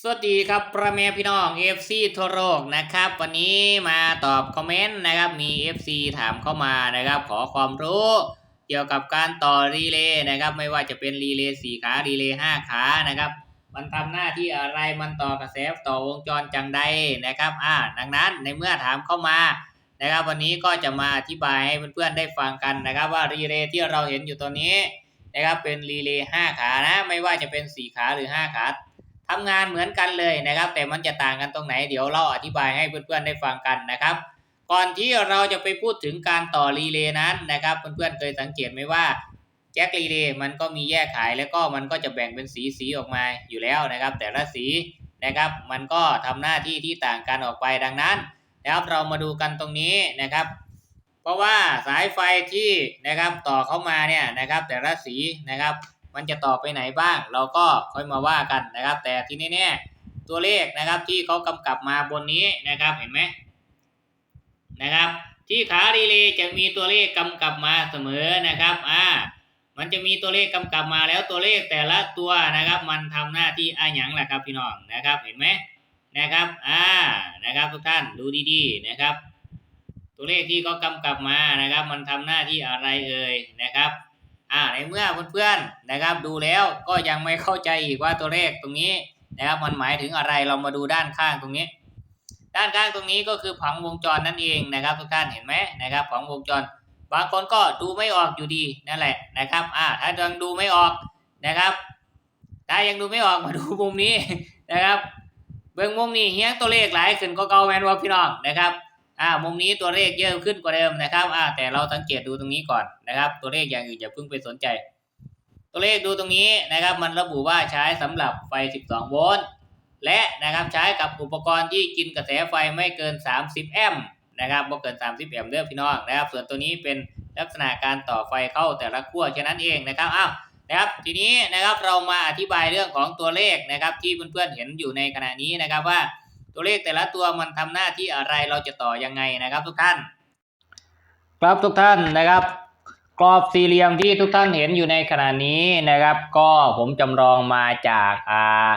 สวัสดีครับประเมพี่น้อง FC ทั่วโลกนะครับ วันนี้มาตอบคอมเมนต์นะครับมี FC ถามเข้ามานะครับ ขอความรู้เกี่ยวกับการต่อรีเลย์นะครับ ไม่ว่าจะเป็นรีเลย์สี่ขารีเลย์ห้าขานะครับ มันทำหน้าที่อะไรมันต่อกระแสต่อวงจรจังใดนะครับ อ่าดังนั้นในเมื่อถามเข้ามานะครับ วันนี้ก็จะมาอธิบายให้เพื่อนๆได้ฟังกันนะครับ ว่ารีเลย์ที่เราเห็นอยู่ตัวนี้นะครับเป็นรีเลย์ห้าขานะ ไม่ว่าจะเป็นสี่ขาหรือห้าขา ทำงานเหมือนกันเลยนะครับ แต่มันจะต่างกันตรงไหนเดี๋ยวเราอธิบายให้เพื่อนๆได้ฟังกันนะครับ ก่อนที่เราจะไปพูดถึงการต่อรีเลย์นั้นนะครับ เพื่อนๆเคยสังเกตไหมว่าแจ็ครีเลย์มันก็มีแยกขายแล้วก็มันก็จะแบ่งเป็นสีสีๆออกมาอยู่แล้วนะครับ แต่ละสีนะครับ มันก็ทำหน้าที่ที่ต่างกันออกไปดังนั้นนะครับเรามาดูกันตรงนี้นะครับ เพราะว่าสายไฟที่นะครับต่อเข้ามาเนี่ยนะครับ แต่ละสีนะครับ มันจะต่อไปไหนบ้าง เราก็ค่อยมาว่ากันนะครับ แต่ที่แน่ๆตัวเลขนะครับที่เขากำกับมาบนนี้นะครับเห็นไหมนะครับที่ขารีเลย์จะมีตัวเลขกำกับมาเสมอนะครับอ่ามันจะมีตัวเลขกำกับมาแล้วตัวเลขแต่ละตัวนะครับ มันทำหน้าที่อะหยังแหละครับพี่น้องนะครับเห็นไหมนะครับอ่านะครับทุกท่านดูดีๆนะครับ ตัวเลขที่เขากำกับมานะครับ มันทำหน้าที่อะไรเอ่ยนะครับ อ่าในเมื่อเพื่อนๆนะครับดูแล้วก็ยังไม่เข้าใจอีกว่าตัวเลขตรงนี้นะครับมันหมายถึงอะไรเรามาดูด้านข้างตรงนี้ ด้านข้างตรงนี้ก็คือผังวงจรนั่นเองนะครับ ทุกท่านเห็นไหมนะครับผังวงจร บางคนก็ดูไม่ออกอยู่ดีนั่นแหละนะครับอ่าถ้ายังดูไม่ออกนะครับ ถ้ายังดูไม่ออกมาดูมุมนี้นะครับ เบื้องมุมนี้เฮี้ยงตัวเลขหลายขึ้นก็เก่าแมนว่าพี่น้องนะครับ อ่ามุมนี้ตัวเลขเยอะขึ้นกว่าเดิมนะครับอ่าแต่เราสังเกตดูตรงนี้ก่อนนะครับ ตัวเลขอย่างอื่นอย่าเพิ่งไปสนใจ ตัวเลขดูตรงนี้นะครับ มันระบุว่าใช้สำหรับไฟ 12 โวลต์และนะครับใช้กับอุปกรณ์ที่กินกระแสไฟไม่เกิน 30 แอมป์นะครับบ่เกิน 30 แอมป์เด้อพี่น้องนะครับ ส่วนตัวนี้เป็นลักษณะการต่อไฟเข้าแต่ละขั้วแค่นั้นเองนะครับอ้าวนะครับทีนี้นะครับเรามาอธิบายเรื่องของตัวเลขนะครับ ที่เพื่อนๆเห็นอยู่ในขณะนี้นะครับว่า ตัวเลขแต่ละตัวมันทำหน้าที่อะไรเราจะต่อยังไงนะครับ ทุกท่าน ครับทุกท่านนะครับ กรอบสี่เหลี่ยมที่ทุกท่านเห็นอยู่ในขณะนี้นะครับ ก็ผมจำลองมาจากอ่า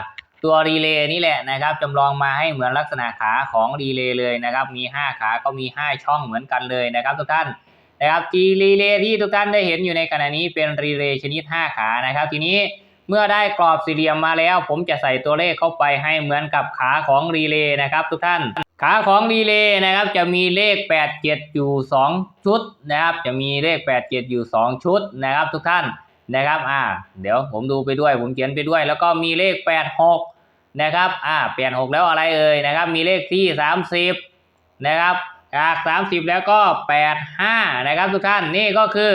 ตัวรีเลย์นี่แหละนะครับจำลองมาให้เหมือนลักษณะขาของรีเลย์เลยนะครับ มี 5 ขาก็มี 5 ช่องเหมือนกันเลยนะครับ ทุกท่านนะครับจีรีเลย์ที่ทุกท่านได้เห็นอยู่ในขณะนี้เป็นรีเลย์ชนิด 5 ขานะครับ ทีนี้ เมื่อได้กรอบสี่เหลี่ยมมาแล้ว ผมจะใส่ตัวเลขเข้าไปให้เหมือนกับขาของรีเลย์นะครับ ทุกท่าน ขาของรีเลย์นะครับจะมีเลข 8 7 อยู่ 2 ชุดนะครับ จะมีเลข 8 7 อยู่ 2 ชุดนะครับ ทุกท่านนะครับอ่าเดี๋ยวผมดูไปด้วย ผมเขียนไปด้วย แล้วก็มีเลข 8 6 นะครับอ่า8 6 แล้วอะไรเอ่ยนะครับ มีเลขที่ 30 นะครับจาก 30 แล้วก็ 8 5 นะครับ ทุกท่านนี่ก็คือ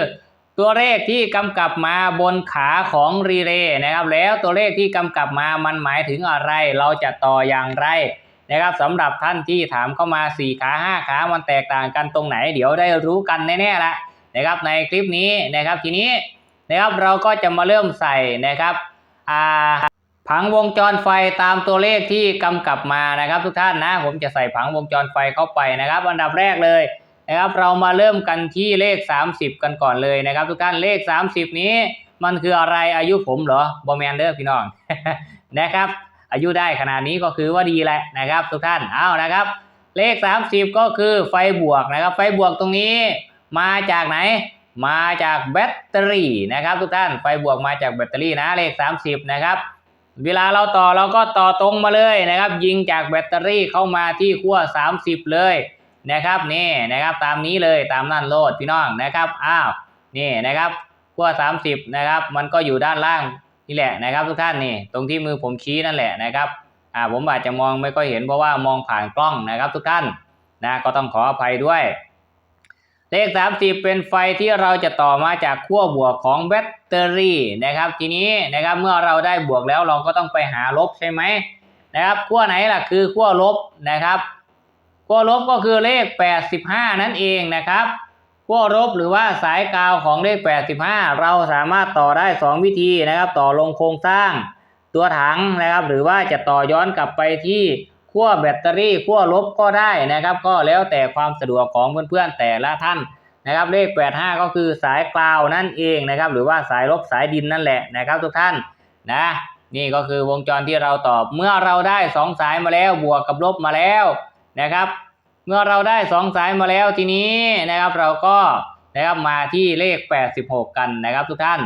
ตัวเลขที่กำกับมาบนขาของรีเลย์นะครับ แล้วตัวเลขที่กำกับมามันหมายถึงอะไร เราจะต่ออย่างไรนะครับสำหรับท่านที่ถามเข้ามา 4 ขา 5 ขามันแตกต่างกันตรงไหน เดี๋ยวได้รู้กันแน่ๆละนะครับในคลิปนี้นะครับทีนี้นะครับเราก็จะมาเริ่มใส่นะครับผังวงจรไฟตามตัวเลขที่กำกับมานะครับ ทุกท่านนะ ผมจะใส่ผังวงจรไฟเข้าไปนะครับ อันดับแรกเลย นะครับเรามาเริ่มกันที่เลข 30 กันก่อนเลยนะครับทุกท่านเลข 30 นี้มันคืออะไรอายุผมเหรอบอแมนเดอร์พี่น้องนะครับ อายุได้ขนาดนี้ก็คือว่าดีแหละนะครับ ทุกท่านเอานะครับ เลข 30 ก็คือไฟบวกนะครับ ไฟบวกตรงนี้ มาจากไหน มาจากแบตเตอรี่นะครับ ทุกท่านไฟบวกมาจากแบตเตอรี่นะเลข 30 นะครับเวลาเราต่อเราก็ต่อตรงมาเลยนะครับ ยิงจากแบตเตอรี่เข้ามาที่ขั้ว30 เลย นะครับนี่นะครับตามนี้เลยตามนั่นโลดพี่น้องนะครับอ้าวนี่นะครับขั้ว30นะครับมันก็อยู่ด้านล่างนี่แหละนะครับ ทุกท่านนี่ตรงที่มือผมชี้นั่นแหละนะครับอ่าผมอาจจะมองไม่ค่อยเห็นเพราะว่ามองผ่านกล้องนะครับ ทุกท่านนะก็ต้องขออภัยด้วย เลข 30 เป็นไฟที่เราจะต่อมาจากขั้วบวกของแบตเตอรี่นะครับ ทีนี้นะครับเมื่อเราได้บวกแล้วเราก็ต้องไปหาลบใช่ไหมนะครับขั้วไหนล่ะคือขั้วลบนะครับ ขั้วลบก็คือเลข 85 นั่นเองนะครับขั้วลบหรือว่าสายกาวของเลข 85 เราสามารถต่อได้ 2 วิธีนะครับ ต่อลงโครงสร้าง ตัวถังนะครับ หรือว่าจะต่อย้อนกลับไปที่ขั้วแบตเตอรี่ขั้วลบก็ได้นะครับ ก็แล้วแต่ความสะดวกของเพื่อนๆแต่ละท่านนะครับเลข 85 ก็คือสายกาวนั่นเองนะครับ หรือว่าสายลบสายดินนั่นแหละนะครับ ทุกท่านนะนี่ก็คือวงจรที่เราตอบเมื่อเราได้สองสายมาแล้วบวกกับลบมาแล้ว นะครับ เมื่อเราได้สองสายมาแล้วทีนี้นะครับเราก็นะครับมาที่เลข 86 กันนะครับทุกท่าน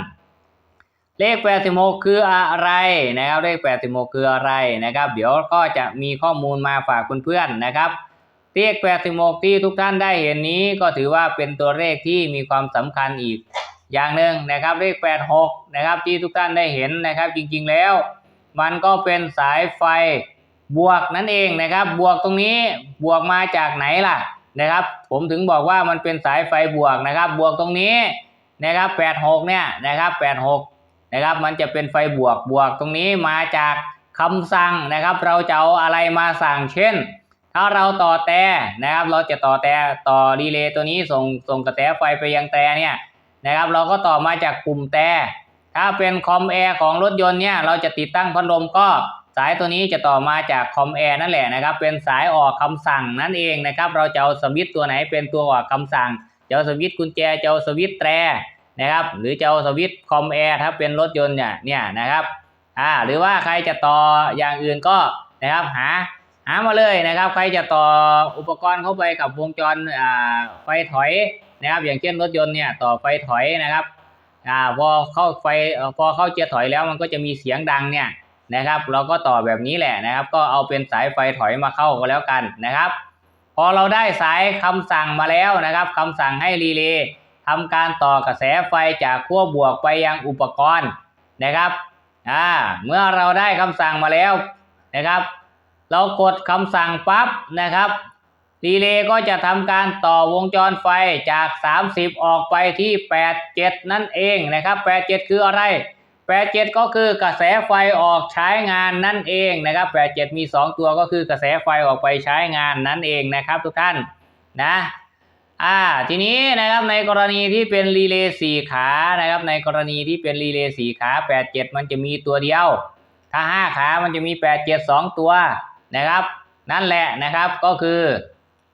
เลข 86 คืออะไรนะครับเลข 86 คืออะไรนะครับ เดี๋ยวก็จะมีข้อมูลมาฝากเพื่อนๆนะครับเลข 86 ที่ทุกท่านได้เห็นนี้ก็ถือว่าเป็นตัวเลขที่มีความสำคัญอีก อย่างหนึ่งนะครับเลข 86 นะครับที่ทุกท่านได้เห็นนะครับ จริงๆแล้ว มันก็เป็นสายไฟ บวกนั่นเองนะครับ บวกตรงนี้บวกมาจากไหนล่ะนะครับ ผมถึงบอกว่ามันเป็นสายไฟบวกนะครับ บวกตรงนี้นะครับ86เนี่ยนะครับ86นะครับ มันจะเป็นไฟบวกบวกตรงนี้มาจากคำสั่งนะครับ เราจะเอาอะไรมาสั่งเช่น ถ้าเราต่อแต่นะครับ เราจะต่อแต่ต่อรีเลย์ตัวนี้ส่งส่งกระแสไฟไปยังแต่เนี่ยนะครับ เราก็ต่อมาจากปุ่มแต่ถ้าเป็นคอมแอร์ของรถยนต์เนี่ยเราจะติดตั้งพัดลมก็ สายตัวนี้จะต่อมาจากคอมแอร์นั่นแหละนะครับ เป็นสายออกคำสั่งนั่นเองนะครับ เราจะเอาสวิตตัวไหนเป็นตัวออกคำสั่งจะเอาสวิตช์กุญแจจะเอาสวิตช์แตรนะครับ หรือจะเอาสวิตช์คอมแอร์ถ้าเป็นรถยนต์เนี่ยเนี่ยนะครับอ่าหรือว่าใครจะต่ออย่างอื่นก็นะครับหาหามาเลยนะครับ ใครจะต่ออุปกรณ์เข้าไปกับวงจรอ่าไฟถอยนะครับ อย่างเช่นรถยนต์เนี่ยต่อไฟถอยนะครับอ่าพอเข้าไฟพอเข้าเกียร์ถอยแล้วมันก็จะมีเสียงดังเนี่ย นะครับ เราก็ต่อแบบนี้แหละนะครับ ก็เอาเป็นสายไฟถอยมาเข้าก็แล้วกันนะครับ พอเราได้สายคำสั่งมาแล้วนะครับคำสั่งให้รีเลย์ทำการต่อกระแสไฟจากขั้วบวกไปยังอุปกรณ์นะครับอ่าเมื่อเราได้คำสั่งมาแล้วนะครับ เรากดคำสั่งปั๊บนะครับรีเลย์ก็จะทำการต่อวงจรไฟจาก 30 ออกไปที่ 87 นั่นเองนะครับ 87 คืออะไร 87ก็คือกระแสไฟออกใช้งานนั่นเองนะครับ87มี 2 ตัวก็คือกระแสไฟออกไปใช้งานนั่นเองนะครับทุกท่านนะอ่าทีนี้นะครับในกรณีที่เป็นรีเลย์สี่ขานะครับในกรณีที่เป็นรีเลย์สี่ขา87มันจะมีตัวเดียว ถ้า5ขามันจะมี87 2ตัวนะครับ นั่นแหละนะครับก็คือ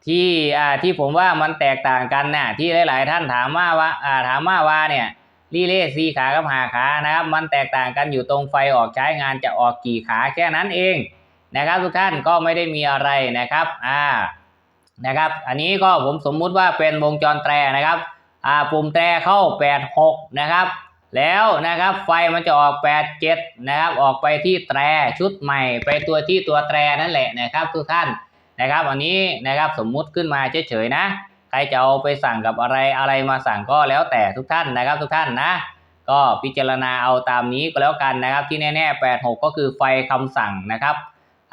ที่อ่าที่ผมว่ามันแตกต่างกันน่ะที่หลาย ๆ ท่านถามมาว่าอ่าถามมาว่าเนี่ย รีเลย์สี่ขากับหาขานะครับ มันแตกต่างกันอยู่ตรงไฟออกใช้งานจะออกกี่ขาแค่นั้นเองนะครับ ทุกท่านก็ไม่ได้มีอะไรนะครับอ่านะครับ อันนี้ก็ผมสมมุติว่าเป็นวงจรแตรนะครับอ่าปุ่มแตรเข้า 86 นะครับ แล้วนะครับไฟมันจะออก 87 นะครับ ออกไปที่แตรชุดใหม่ ไปตัวที่ตัวแตรนั่นแหละนะครับ ทุกท่านนะครับ อันนี้นะครับสมมุติขึ้นมาเฉยๆนะ รจะเอาไปสั่งกับอะไรอะไรมาสั่งก็แล้วแต่ทุกท่านนะครับ ทุกท่านนะ ก็พิจารณาเอาตามนี้ก็แล้วกันนะครับ ที่แน่ๆ86 ก็คือไฟคำสั่งนะครับ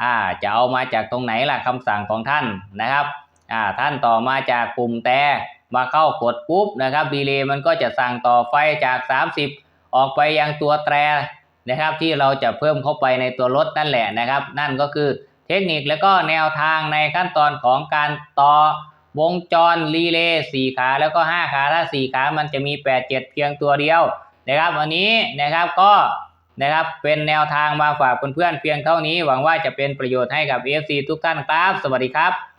อ่าจะเอามาจากตรงไหนล่ะคำสั่งของท่านนะครับอ่าท่านต่อมาจากปุ่มแต่มาเข้ากดปุ๊บนะครับดีเลย์มันก็จะสั่งต่อไฟจาก 30 ออกไปยังตัวแตรนะครับที่เราจะเพิ่มเข้าไปในตัวรถนั่นแหละนะครับ นั่นก็คือเทคนิคและก็แนวทางในขั้นตอนของการต่อ วงจรรีเลย์สี่ขาแล้วก็ห้าขาถ้าสี่ขามันจะมีแปดเจ็ดเพียงตัวเดียวนะครับวันนี้นะครับก็นะครับเป็นแนวทางมาฝากเพื่อนๆเพียงเท่านี้ หวังว่าจะเป็นประโยชน์ให้กับ FC ทุกท่านครับ สวัสดีครับ